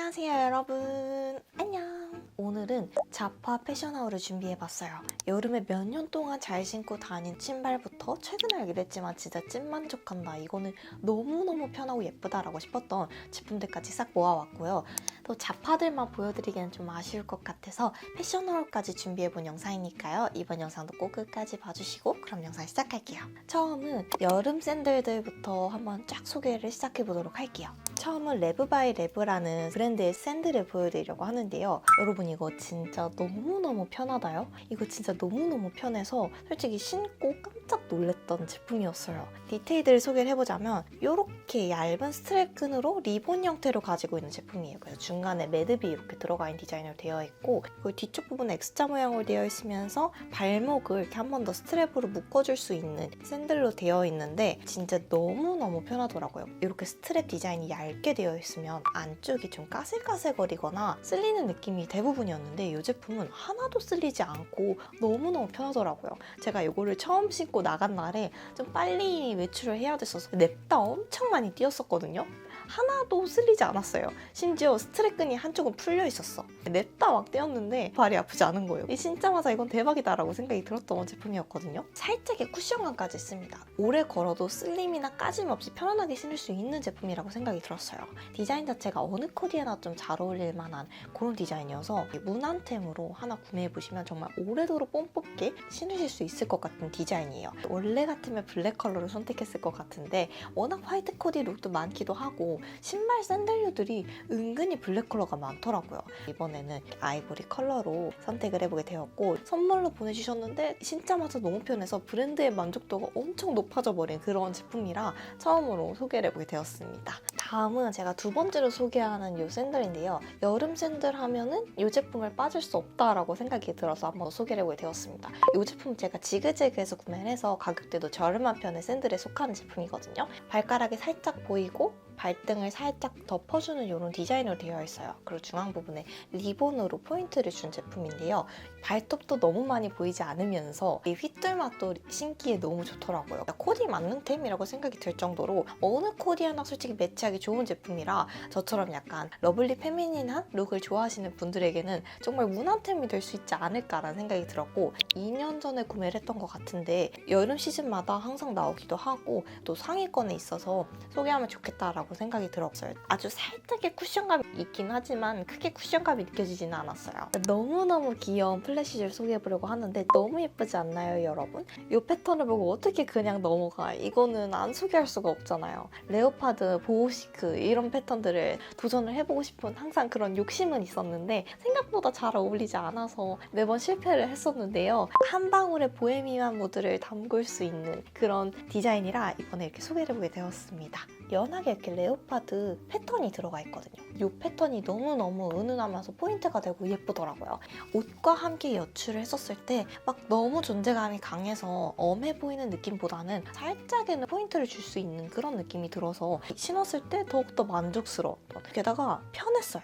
안녕하세요 여러분. 안녕. 오늘은 자파 패션하울을 준비해봤어요. 여름에 몇 년 동안 잘 신고 다닌 신발부터 최근에 알게 됐지만 진짜 찐만족한다. 이거는 너무너무 편하고 예쁘다라고 싶었던 제품들까지 싹 모아왔고요. 또 자파들만 보여드리기는 좀 아쉬울 것 같아서 패션하울까지 준비해본 영상이니까요. 이번 영상도 꼭 끝까지 봐주시고 그럼 영상 시작할게요. 처음은 여름 샌들들부터 한번 쫙 소개를 시작해보도록 할게요 처음은 레브바이 레브라는 브랜드의 샌들을 보여드리려고 하는데요. 여러분 이거 진짜 너무너무 편하다요? 이거 진짜 너무너무 편해서 솔직히 신고 깜 짝 놀랐던 제품이었어요. 디테일들을 소개를 해보자면 이렇게 얇은 스트랩 끈으로 리본 형태로 가지고 있는 제품이에요. 그래서 중간에 매듭이 이렇게 들어가 있는 디자인으로 되어 있고 그리고 뒤쪽 부분에 X자 모양으로 되어 있으면서 발목을 이렇게 한 번 더 스트랩으로 묶어줄 수 있는 샌들로 되어 있는데 진짜 너무너무 편하더라고요. 이렇게 스트랩 디자인이 얇게 되어 있으면 안쪽이 좀 까슬까슬거리거나 쓸리는 느낌이 대부분이었는데 이 제품은 하나도 쓸리지 않고 너무너무 편하더라고요. 제가 이거를 처음 신고 나간 날에 좀 빨리 외출을 해야 됐어서 냅다 엄청 많이 뛰었었거든요. 하나도 쓸리지 않았어요. 심지어 스트랩끈이 한쪽은 풀려 있었어. 냅다 막 떼었는데 발이 아프지 않은 거예요. 이 신자마자 이건 대박이다라고 생각이 들었던 제품이었거든요. 살짝의 쿠션감까지 있습니다. 오래 걸어도 쓸림이나 까짐 없이 편안하게 신을 수 있는 제품이라고 생각이 들었어요. 디자인 자체가 어느 코디에나 좀 잘 어울릴 만한 그런 디자인이어서 무난템으로 하나 구매해 보시면 정말 오래도록 뽐 뽑게 신으실 수 있을 것 같은 디자인이에요. 원래 같으면 블랙 컬러를 선택했을 것 같은데 워낙 화이트 코디 룩도 많기도 하고 신발 샌들류들이 은근히 블랙 컬러가 많더라고요. 이번에는 아이보리 컬러로 선택을 해보게 되었고 선물로 보내주셨는데 신자마자 너무 편해서 브랜드의 만족도가 엄청 높아져 버린 그런 제품이라 처음으로 소개를 해보게 되었습니다. 다음은 제가 두 번째로 소개하는 이 샌들인데요. 여름 샌들 하면은 이 제품을 빠질 수 없다라고 생각이 들어서 한번 더 소개를 해보게 되었습니다. 이 제품 제가 지그재그에서 구매를 해서 가격대도 저렴한 편의 샌들에 속하는 제품이거든요. 발가락이 살짝 보이고 발등을 살짝 덮어주는 이런 디자인으로 되어 있어요. 그리고 중앙 부분에 리본으로 포인트를 준 제품인데요. 발톱도 너무 많이 보이지 않으면서 이 휘뚤맛도 신기에 너무 좋더라고요. 코디 만능템이라고 생각이 들 정도로 어느 코디에나 솔직히 매치하기 좋은 제품이라 저처럼 약간 러블리 페미닌한 룩을 좋아하시는 분들에게는 정말 무난템이 될 수 있지 않을까라는 생각이 들었고 2년 전에 구매를 했던 것 같은데 여름 시즌마다 항상 나오기도 하고 또 상위권에 있어서 소개하면 좋겠다라고 생각이 들었어요. 아주 살짝의 쿠션감이 있긴 하지만 크게 쿠션감이 느껴지지는 않았어요. 너무너무 귀여운 플래시를 소개해보려고 하는데 너무 예쁘지 않나요, 여러분? 이 패턴을 보고 어떻게 그냥 넘어가? 이거는 안 소개할 수가 없잖아요. 레오파드, 보호시크 이런 패턴들을 도전을 해보고 싶은 항상 그런 욕심은 있었는데 생각보다 잘 어울리지 않아서 매번 실패를 했었는데요. 한 방울의 보헤미안 모드를 담글 수 있는 그런 디자인이라 이번에 이렇게 소개를 해보게 되었습니다. 연하게 이렇게 레오파드 패턴이 들어가 있거든요. 이 패턴이 너무너무 은은하면서 포인트가 되고 예쁘더라고요. 옷과 함께 연출을 했었을 때 막 너무 존재감이 강해서 엄해 보이는 느낌보다는 살짝에는 포인트를 줄 수 있는 그런 느낌이 들어서 신었을 때 더욱더 만족스러웠던 게다가 편했어요.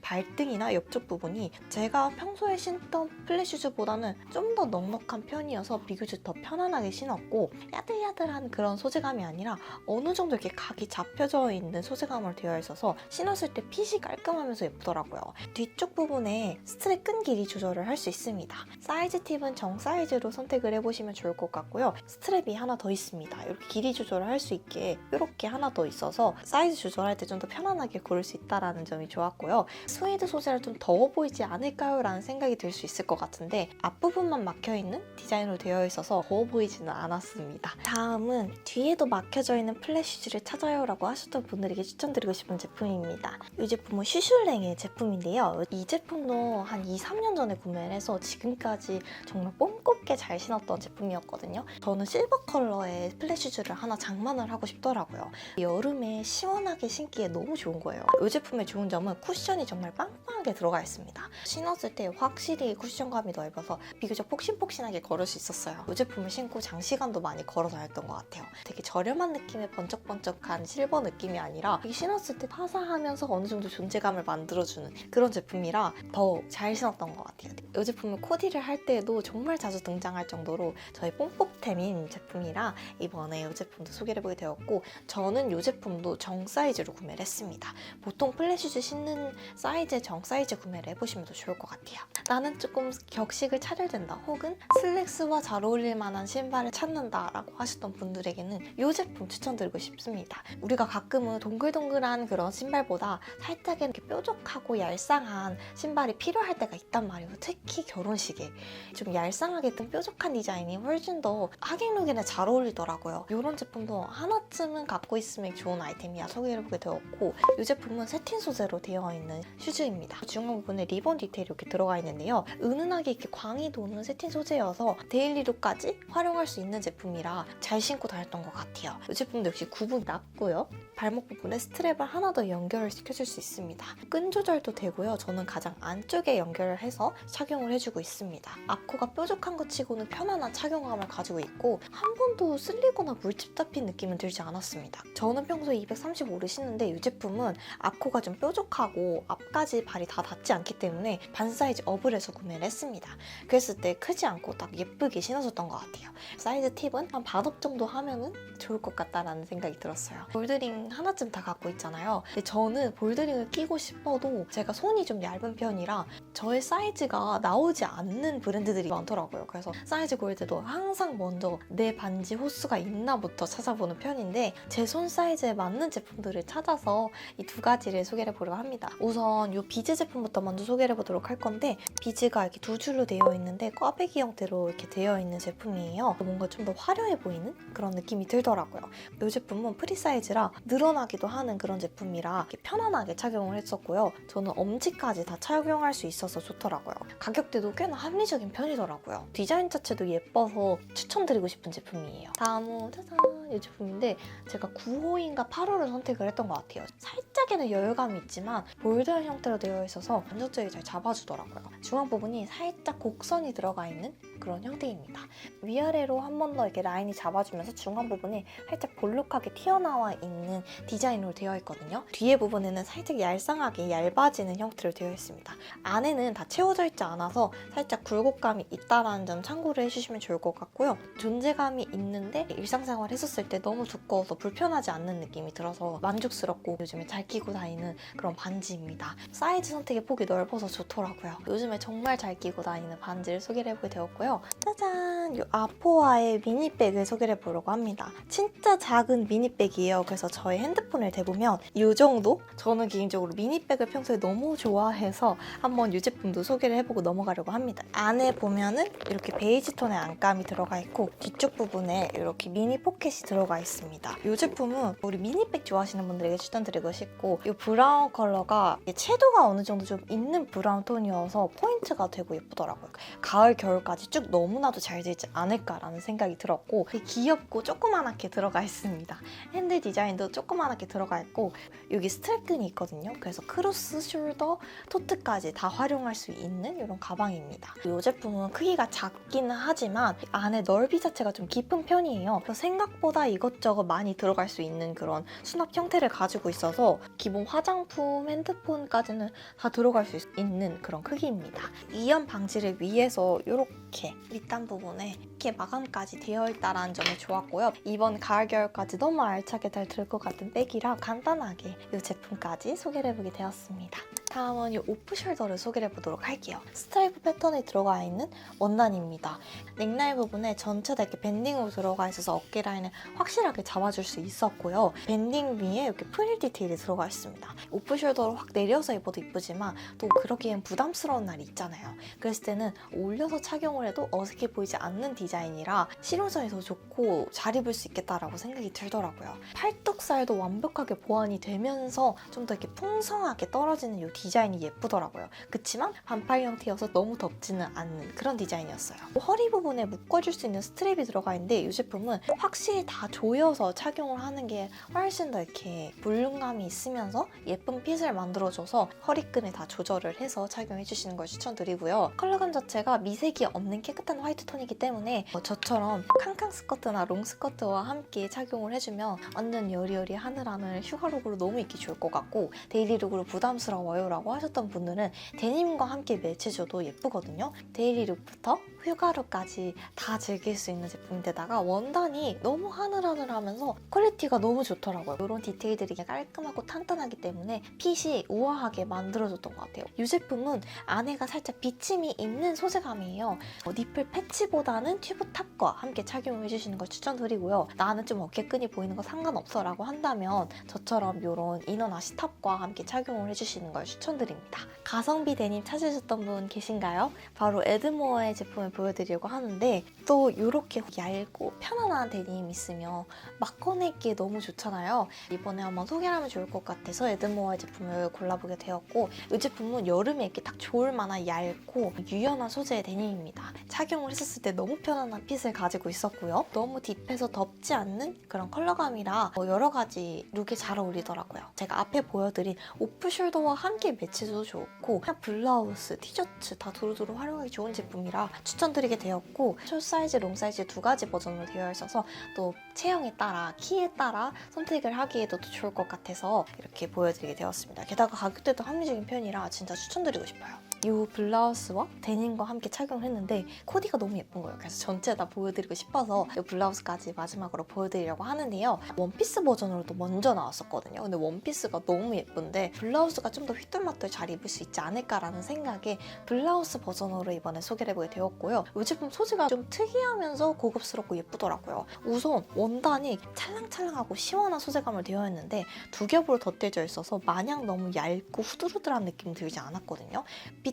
발등이나 옆쪽 부분이 제가 평소에 신던 플랫슈즈보다는 좀 더 넉넉한 편이어서 비교적 더 편안하게 신었고 야들야들한 그런 소재감이 아니라 어느 정도 이렇게 각이 잡혀져 있는 소재감으로 되어 있어서 신었을 때 핏이 깔끔하면서 예쁘더라고요. 뒤쪽 부분에 스트랩 끈 길이 조절을 할 수 있습니다. 사이즈 팁은 정 사이즈로 선택을 해보시면 좋을 것 같고요. 스트랩이 하나 더 있습니다. 이렇게 길이 조절을 할 수 있게 이렇게 하나 더 있어서 사이즈 조절할 때 좀 더 편안하게 고를 수 있다는 점이 좋았고요. 스웨이드 소재를 좀 더워 보이지 않을까요? 라는 생각이 들 수 있을 것 같은데 앞부분만 막혀있는 디자인으로 되어 있어서 더워 보이지는 않았습니다. 다음은 뒤에도 막혀져 있는 플래시즈를 찾아요 라고 하셨던 분들에게 추천드리고 싶은 제품입니다. 이 제품은 슈슐랭의 제품인데요. 이 제품도 한 2, 3년 전에 구매를 해서 지금까지 정말 뽐꼽게 잘 신었던 제품이었거든요. 저는 실버 컬러의 플래시즈를 하나 장만을 하고 싶더라고요. 여름에 시원하게 신기에 너무 좋은 거예요. 이 제품의 좋은 점은 쿠션이 정말 빵빵하게 게 들어가 있습니다. 신었을 때 확실히 쿠션감이 넓어서 비교적 폭신폭신하게 걸을 수 있었어요. 이 제품을 신고 장시간도 많이 걸어 다녔던 것 같아요. 되게 저렴한 느낌의 번쩍번쩍한 실버 느낌이 아니라 신었을 때 화사하면서 어느 정도 존재감을 만들어주는 그런 제품이라 더 잘 신었던 것 같아요. 이 제품을 코디를 할 때에도 정말 자주 등장할 정도로 저희 뽐뽐템인 제품이라 이번에 이 제품도 소개를 해보게 되었고 저는 이 제품도 정 사이즈로 구매를 했습니다. 보통 플랫슈즈 신는 사이즈의 정 사이즈 구매를 해보시면 더 좋을 것 같아요. 나는 조금 격식을 차려야 된다 혹은 슬랙스와 잘 어울릴 만한 신발을 찾는다 라고 하셨던 분들에게는 이 제품 추천드리고 싶습니다. 우리가 가끔은 동글동글한 그런 신발보다 살짝 이렇게 뾰족하고 얄쌍한 신발이 필요할 때가 있단 말이에요. 특히 결혼식에 좀 얄쌍하게 좀 뾰족한 디자인이 훨씬 더 하객룩에는 잘 어울리더라고요. 이런 제품도 하나쯤은 갖고 있으면 좋은 아이템이야 소개해보게 되었고 이 제품은 세틴 소재로 되어 있는 슈즈입니다. 중앙 부분에 리본 디테일이 이렇게 들어가 있는데요. 은은하게 이렇게 광이 도는 세틴 소재여서 데일리룩까지 활용할 수 있는 제품이라 잘 신고 다녔던 것 같아요. 이 제품도 역시 구분이 낮고요. 발목 부분에 스트랩을 하나 더 연결을 시켜 줄수 있습니다. 끈 조절도 되고요. 저는 가장 안쪽에 연결을 해서 착용을 해주고 있습니다. 앞코가 뾰족한 것 치고는 편안한 착용감을 가지고 있고 한 번도 쓸리거나 물집 잡힌 느낌은 들지 않았습니다. 저는 평소에 235를 신는데 이 제품은 앞코가 좀 뾰족하고 앞까지 발이 다 닿지 않기 때문에 반 사이즈 업을 해서 구매를 했습니다. 그랬을 때 크지 않고 딱 예쁘게 신어줬던 것 같아요. 사이즈 팁은 한 반업 정도 하면은 좋을 것 같다라는 생각이 들었어요. 볼드링 하나쯤 다 갖고 있잖아요. 근데 저는 볼 드링을 끼고 싶어도 제가 손이 좀 얇은 편이라 저의 사이즈가 나오지 않는 브랜드들이 많더라고요. 그래서 사이즈 고를 때도 항상 먼저 내 반지 호수가 있나부터 찾아보는 편인데 제 손 사이즈에 맞는 제품들을 찾아서 이 두 가지를 소개를 해보려고 합니다. 우선 이 비즈 제품부터 먼저 소개를 해보도록 할 건데 비즈가 이렇게 두 줄로 되어 있는데 꽈배기 형태로 이렇게 되어 있는 제품이에요. 뭔가 좀 더 화려해 보이는 그런 느낌이 들더라고요. 이 제품은 프리 사이즈라 늘어나기도 하는 그런 제품이라 이렇게 편안하게 착용을 했었고요. 저는 엄지까지 다 착용할 수 있어서 좋더라고요. 가격대도 꽤나 합리적인 편이더라고요. 디자인 자체도 예뻐서 추천드리고 싶은 제품이에요. 다음은 짜잔 이 제품인데 제가 9호인가 8호를 선택을 했던 것 같아요. 살짝에는 여유감이 있지만 볼드한 형태로 되어 있어서 완전적이 잘 잡아주더라고요. 중앙 부분이 살짝 곡선이 들어가 있는 그런 형태입니다. 위아래로 한 번 더 이렇게 라인이 잡아주면서 중앙 부분이 살짝 볼록하게 튀어나와 있는 디자인으로 되어 있거든요. 뒤에 부분에는 살짝 얄쌍하게 얇아지는 형태로 되어 있습니다. 안에는 다 채워져 있지 않아서 살짝 굴곡감이 있다라는 점 참고를 해주시면 좋을 것 같고요. 존재감이 있는데 일상생활 했었을 때 너무 두꺼워서 불편하지 않는 느낌이 들어서 만족스럽고 요즘에 잘 끼고 다니는 그런 반지입니다. 사이즈 선택의 폭이 넓어서 좋더라고요. 요즘에 정말 잘 끼고 다니는 반지를 소개를 해보게 되었고요. 짜잔! 이 아포아의 미니백을 소개를 해보려고 합니다. 진짜 작은 미니백이에요. 그래서 저의 핸드폰을 대보면 이 정도? 저는 개인적으로 미니백을 평소에 너무 좋아해서 한번 이 제품도 소개를 해보고 넘어가려고 합니다. 안에 보면은 이렇게 베이지 톤의 안감이 들어가 있고 뒤쪽 부분에 이렇게 미니 포켓이 들어가 있습니다. 이 제품은 우리 미니백 좋아하시는 분들에게 추천드리고 싶고 이 브라운 컬러가 채도가 어느 정도 좀 있는 브라운 톤이어서 포인트가 되고 예쁘더라고요. 가을 겨울까지 쭉 너무나도 잘 되지 않을까라는 생각이 들었고 귀엽고 조그만하게 들어가 있습니다. 핸들 디자인도 조그만하게 들어가 있고 여기 스트랩끈이 있거든요. 그래서 크로스 숄더 토트까지 다 활용할 수 있는 이런 가방입니다. 이 제품은 크기가 작기는 하지만 안에 넓이 자체가 좀 깊은 편이에요. 그래서 생각보다 이것저것 많이 들어갈 수 있는 그런 수납 형태를 가지고 있어서 기본 화장품, 핸드폰까지는 다 들어갈 수 있- 있는 그런 크기입니다. 이연 방지를 위해서 이렇게 밑단 부분에 이렇게 마감까지 되어 있다는 점이 좋았고요. 이번 가을 겨울까지 너무 알차게 잘 들 것 같은 백이라 간단하게 이 제품까지 소개를 해보게 되었습니다. 다음은 이 오프 숄더를 소개를 해보도록 할게요. 스트라이프 패턴이 들어가 있는 원단입니다. 넥라인 부분에 전체 다 이렇게 밴딩으로 들어가 있어서 어깨 라인을 확실하게 잡아줄 수 있었고요. 밴딩 위에 이렇게 프릴 디테일이 들어가 있습니다. 오프 숄더로 확 내려서 입어도 이쁘지만 또 그러기엔 부담스러운 날이 있잖아요. 그랬을 때는 올려서 착용을 해도 어색해 보이지 않는 디자인이라 실용성이 더 좋고 잘 입을 수 있겠다라고 생각이 들더라고요. 팔뚝살도 완벽하게 보완이 되면서 좀 더 이렇게 풍성하게 떨어지는 이 디자인 이 예쁘더라고요. 그치만 반팔 형태여서 너무 덥지는 않는 그런 디자인이었어요. 허리 부분에 묶어줄 수 있는 스트랩이 들어가 있는데 이 제품은 확실히 다 조여서 착용을 하는 게 훨씬 더 이렇게 볼륨감이 있으면서 예쁜 핏을 만들어줘서 허리끈에 다 조절을 해서 착용해 주시는 걸 추천드리고요. 컬러감 자체가 미색이 없는 깨끗한 화이트 톤이기 때문에 어, 저처럼 캉캉 스커트나 롱 스커트와 함께 착용을 해주면 완전 여리여리 하늘하늘 휴가룩으로 너무 입기 좋을 것 같고 데일리룩으로 부담스러워요 라고 하셨던 분들은 데님과 함께 매치해줘도 예쁘거든요. 데일리룩부터 휴가룩까지 다 즐길 수 있는 제품인데다가 원단이 너무 하늘하늘하면서 퀄리티가 너무 좋더라고요. 이런 디테일들이 깔끔하고 탄탄하기 때문에 핏이 우아하게 만들어줬던 것 같아요. 이 제품은 안에가 살짝 비침이 있는 소재감이에요. 어, 니플 패치보다는 튜브 탑과 함께 착용해 주시는 걸 추천드리고요. 나는 좀 어깨끈이 보이는 거 상관없어 라고 한다면 저처럼 이런 이너 나시 탑과 함께 착용을 해주시는 걸 추천드립니다. 가성비 데님 찾으셨던 분 계신가요? 바로 에드모어의 제품을 보여드리려고 하는데 또 이렇게 얇고 편안한 데님 있으면 막 꺼내기에 너무 좋잖아요. 이번에 한번 소개를 하면 좋을 것 같아서 에드모어의 제품을 골라보게 되었고 이 제품은 여름에 이렇게 딱 좋을 만한 얇고 유연한 소재의 데님입니다. 착용을 했었을 때 너무 편안한 핏을 가지고 있었고요. 너무 딥해서 덥지 않는 그런 컬러감이라 어, 여러 가지 룩에 잘 어울리더라고요. 제가 앞에 보여드린 오프 숄더와 함께 매치도 좋고 그냥 블라우스, 티셔츠 다 두루두루 활용하기 좋은 제품이라 추천 드리게 되었고 숏 사이즈, 롱 사이즈 두 가지 버전으로 되어 있어서 또 체형에 따라 키에 따라 선택을 하기에도 또 좋을 것 같아서 이렇게 보여드리게 되었습니다. 게다가 가격대도 합리적인 편이라 진짜 추천드리고 싶어요. 이 블라우스와 데님과 함께 착용을 했는데 코디가 너무 예쁜 거예요. 그래서 전체 다 보여드리고 싶어서 이 블라우스까지 마지막으로 보여드리려고 하는데요. 원피스 버전으로도 먼저 나왔었거든요. 근데 원피스가 너무 예쁜데 블라우스가 좀 더 휘뚤마뚤 잘 입을 수 있지 않을까라는 생각에 블라우스 버전으로 이번에 소개를 해보게 되었고요. 이 제품 소재가 좀 특이하면서 고급스럽고 예쁘더라고요. 우선 원단이 찰랑찰랑하고 시원한 소재감을 되어 있는데 두 겹으로 덧대져 있어서 마냥 너무 얇고 후들후들한 느낌 들지 않았거든요.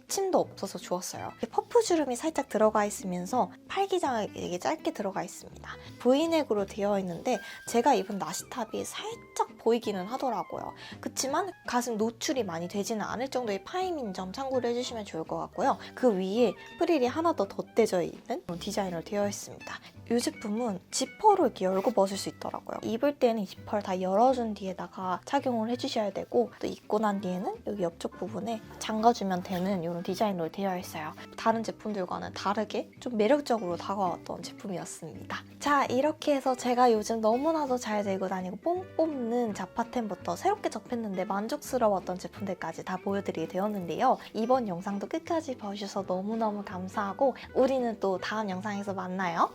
비침도 없어서 좋았어요. 퍼프 주름이 살짝 들어가 있으면서 팔기장에 짧게 들어가 있습니다. V넥으로 되어 있는데 제가 입은 나시탑이 살짝 보이기는 하더라고요. 그치만 가슴 노출이 많이 되지는 않을 정도의 파임인 점 참고를 해주시면 좋을 것 같고요. 그 위에 프릴이 하나 더 덧대져 있는 디자인으로 되어 있습니다. 이 제품은 지퍼로 이렇게 열고 벗을 수 있더라고요. 입을 때는 이 지퍼를 다 열어준 뒤에다가 착용을 해주셔야 되고 또 입고 난 뒤에는 여기 옆쪽 부분에 잠가주면 되는 이런 디자인으로 되어 있어요. 다른 제품들과는 다르게 좀 매력적으로 다가왔던 제품이었습니다. 자 이렇게 해서 제가 요즘 너무나도 잘 들고 다니고 뽕 뽑는 자파템부터 새롭게 접했는데 만족스러웠던 제품들까지 다 보여드리게 되었는데요. 이번 영상도 끝까지 봐주셔서 너무너무 감사하고 우리는 또 다음 영상에서 만나요.